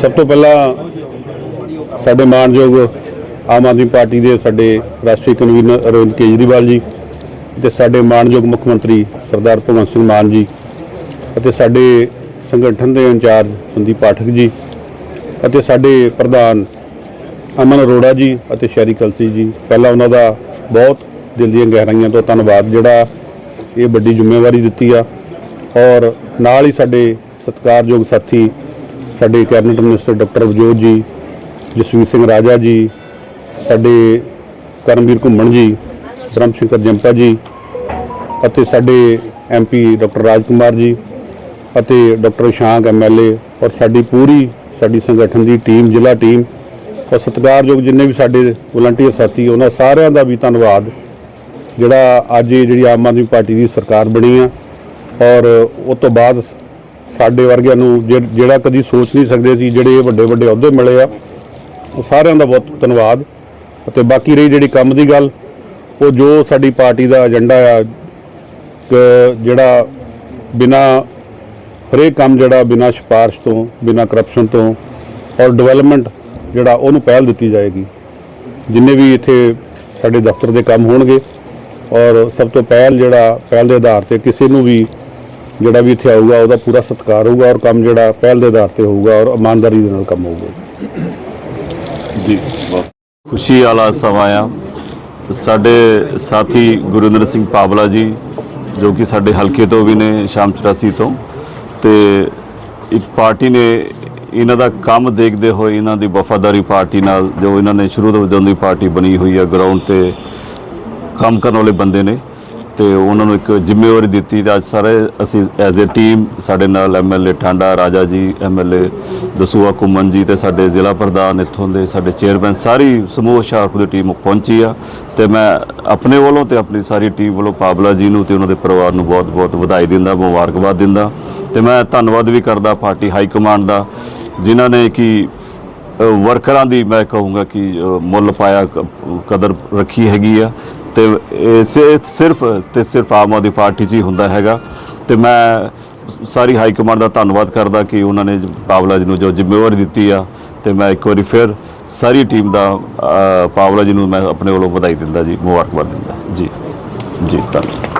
ਸਭ ਤੋਂ ਪਹਿਲਾਂ ਸਾਡੇ ਮਾਨਯੋਗ ਆਮ ਆਦਮੀ ਪਾਰਟੀ ਦੇ ਸਾਡੇ ਰਾਸ਼ਟਰੀ ਕਨਵੀਨਰ ਅਰਵਿੰਦ ਕੇਜਰੀਵਾਲ ਜੀ ਤੇ ਸਾਡੇ ਮਾਨਯੋਗ ਮੁੱਖ ਮੰਤਰੀ ਸਰਦਾਰ ਭਗਵੰਤ ਸਿੰਘ ਮਾਨ ਜੀ ਅਤੇ ਸਾਡੇ ਸੰਗਠਨ ਦੇ ਇੰਚਾਰਜ ਸੰਦੀਪ ਪਾਠਕ ਜੀ ਅਤੇ ਸਾਡੇ ਪ੍ਰਧਾਨ ਅਮਨ ਅਰੋੜਾ ਜੀ ਅਤੇ ਸ਼ੈਰੀ ਕਲਸੀ ਜੀ। ਪਹਿਲਾਂ ਉਹਨਾਂ ਦਾ ਬਹੁਤ ਦਿਲ ਦੀਆਂ ਗਹਿਰਾਈਆਂ ਤੋਂ ਧੰਨਵਾਦ ਜਿਹੜਾ ਇਹ ਵੱਡੀ ਜ਼ਿੰਮੇਵਾਰੀ ਦਿੱਤੀ ਆ ਔਰ ਨਾਲ ਹੀ ਸਾਡੇ ਸਤਿਕਾਰਯੋਗ ਸਾਥੀ, ਸਾਡੇ ਕੈਬਨਿਟ ਮਿਨਿਸਟਰ ਡਾਕਟਰ ਅਵਜੋਤ ਜੀ, ਜਸਵੀਰ ਸਿੰਘ ਰਾਜਾ ਜੀ, ਸਾਡੇ ਕਰਮਵੀਰ ਘੁੰਮਣ ਜੀ ਧਰਮ ਸ਼ੰਕਰ ਜੰਪਾ ਜੀ ਅਤੇ ਸਾਡੇ ਐਮਪੀ ਡਾਕਟਰ ਰਾਜ ਕੁਮਾਰ ਜੀ ਅਤੇ ਡਾਕਟਰ ਸ਼ਾਂਕ ਐਮਐਲਏ ਔਰ ਸਾਡੀ ਪੂਰੀ, ਸਾਡੀ ਸੰਗਠਨ ਦੀ ਟੀਮ, ਜ਼ਿਲ੍ਹਾ ਟੀਮ ਔਰ ਸਤਿਕਾਰਯੋਗ ਜਿੰਨੇ ਵੀ ਸਾਡੇ ਵਲੰਟੀਅਰ ਸਾਥੀ, ਉਹਨਾਂ ਸਾਰਿਆਂ ਦਾ ਵੀ ਧੰਨਵਾਦ ਜਿਹੜਾ ਅੱਜ ਜਿਹੜੀ ਆਮ ਆਦਮੀ ਪਾਰਟੀ ਦੀ ਸਰਕਾਰ ਬਣੀ ਆ ਔਰ ਉਸ ਤੋਂ ਬਾਅਦ ਸਾਡੇ ਵਰਗਿਆਂ ਨੂੰ ਜਿ- ਜਿਹੜਾ ਕਦੀ ਸੋਚ ਨਹੀਂ ਸਕਦੇ ਸੀ, ਜਿਹੜੇ ਇਹ ਵੱਡੇ ਵੱਡੇ ਅਹੁਦੇ ਮਿਲੇ ਆ, ਉਹ ਸਾਰਿਆਂ ਦਾ ਬਹੁਤ ਧੰਨਵਾਦ। ਅਤੇ ਬਾਕੀ ਰਹੀ ਜਿਹੜੀ ਕੰਮ ਦੀ ਗੱਲ, ਉਹ ਜੋ ਸਾਡੀ ਪਾਰਟੀ ਦਾ ਏਜੰਡਾ ਆ ਜਿਹੜਾ ਬਿਨਾ ਹਰੇਕ ਕੰਮ ਜਿਹੜਾ, ਬਿਨਾ ਸਿਫਾਰਿਸ਼ ਤੋਂ, ਬਿਨਾ ਕਰਪਸ਼ਨ ਤੋਂ ਔਰ ਡਿਵੈਲਪਮੈਂਟ ਜਿਹੜਾ, ਉਹਨੂੰ ਪਹਿਲ ਦਿੱਤੀ ਜਾਏਗੀ। ਜਿੰਨੇ ਵੀ ਇੱਥੇ ਸਾਡੇ ਦਫ਼ਤਰ ਦੇ ਕੰਮ ਹੋਣਗੇ, ਔਰ ਸਭ ਤੋਂ ਪਹਿਲ ਜਿਹੜਾ, ਪਹਿਲ ਦੇ ਆਧਾਰ ਤੇ ਕਿਸੇ ਨੂੰ ਵੀ ਜਿਹੜਾ ਵੀ ਇੱਥੇ ਆਊਗਾ, ਉਹਦਾ ਪੂਰਾ ਸਤਿਕਾਰ ਹੋਊਗਾ ਔਰ ਕੰਮ ਜਿਹੜਾ ਪਹਿਲ ਦੇ ਆਧਾਰ ਤੇ ਹੋਊਗਾ ਔਰ ਇਮਾਨਦਾਰੀ ਦੇ ਨਾਲ ਕੰਮ ਹੋਊਗਾ। ਜੀ ਖੁਸ਼ੀ ਵਾਲਾ ਸਮਾਂ ਆ। ਸਾਡੇ ਸਾਥੀ ਗੁਰਿੰਦਰ ਸਿੰਘ ਪਾਵਲਾ ਜੀ, ਜੋ ਕਿ ਸਾਡੇ ਹਲਕੇ ਤੋਂ ਵੀ ਨੇ, ਸ਼ਾਮ 84 ਤੋਂ। ਤੇ ਇੱਕ ਪਾਰਟੀ ਨੇ ਇਹਨਾਂ ਦਾ ਕੰਮ ਦੇਖਦੇ ਹੋਏ ਇਹਨਾਂ ਦੀ ਵਫਾਦਾਰੀ ਪਾਰਟੀ ਨਾਲ, ਜੋ ਇਹਨਾਂ ਨੇ ਸ਼ੁਰੂ ਤੋਂ ਜਦੋਂ ਦੀ ਪਾਰਟੀ ਬਣੀ ਹੋਈ ਹੈ ਗਰਾਊਂਡ ਤੇ ਕੰਮ ਕਰਨ ਵਾਲੇ ਬੰਦੇ ਨੇ। ਤੇ ਉਹਨਾਂ ਨੂੰ ਇੱਕ ਜ਼ਿੰਮੇਵਾਰੀ ਦਿੱਤੀ ਤੇ ਅੱਜ ਸਾਰੇ ਅਸੀਂ ਐਜ਼ ਅ ਟੀਮ ਸਾਡੇ ਨਾਲ ਐਮਐਲਏ ਠਾਂਡਾ, ਰਾਜਾ ਜੀ ਐਮਐਲਏ ਦਸੂਆ ਕੁਮਨ ਜੀ ਤੇ ਸਾਡੇ ਜ਼ਿਲ੍ਹਾ ਪ੍ਰਧਾਨ ਇੱਥੋਂ ਦੇ ਸਾਡੇ ਚੇਅਰਮੈਨ ਸਾਰੀ ਸਮੂਹ ਹੁਸ਼ਿਆਰਪੁਰ ਦੀ ਟੀਮ ਪਹੁੰਚੀ ਆ ਤੇ ਮੈਂ ਆਪਣੇ ਵੱਲੋਂ ਤੇ ਆਪਣੀ ਸਾਰੀ ਟੀਮ ਵੱਲੋਂ ਪਾਬਲਾ ਜੀ ਨੂੰ ਤੇ ਉਹਨਾਂ ਦੇ ਪਰਿਵਾਰ ਨੂੰ ਬਹੁਤ-ਬਹੁਤ ਵਧਾਈ ਦਿੰਦਾ, ਮੁਬਾਰਕਬਾਦ ਦਿੰਦਾ ਤੇ ਮੈਂ ਧੰਨਵਾਦ ਵੀ ਕਰਦਾ ਪਾਰਟੀ ਹਾਈ ਕਮਾਂਡ ਦਾ ਜਿਨ੍ਹਾਂ ਨੇ ਕਿ ਵਰਕਰਾਂ ਦੀ ਮੈਂ ਕਹੂੰਗਾ ਕਿ ਮੁੱਲ ਪਾਇਆ ਕਦਰ ਰੱਖੀ ਹੈਗੀ ਆ ਤੇ ਇਹ ਸਿਰਫ ਤੇ ਸਿਰਫ ਆਮ ਆਦਮੀ ਪਾਰਟੀ 'ਚ ਹੀ ਹੁੰਦਾ ਹੈਗਾ। ਤੇ ਮੈਂ ਸਾਰੀ ਹਾਈ ਕਮਾਂਡ ਦਾ ਧੰਨਵਾਦ ਕਰਦਾ ਕਿ ਉਹਨਾਂ ਨੇ ਪਾਵਲਾ ਜੀ ਨੂੰ ਜੋ ਜ਼ਿੰਮੇਵਾਰੀ ਦਿੱਤੀ ਆ ਤੇ ਮੈਂ ਇੱਕ ਵਾਰੀ ਫਿਰ ਸਾਰੀ ਟੀਮ ਦਾ ਅ, ਪਾਵਲਾ ਜੀ ਨੂੰ ਮੈਂ ਆਪਣੇ ਵੱਲੋਂ ਵਧਾਈ ਦਿੰਦਾ ਜੀ ਮੁਬਾਰਕਬਾਦ ਦਿੰਦਾ। ਜੀ ਜੀ ਧੰਨਵਾਦ।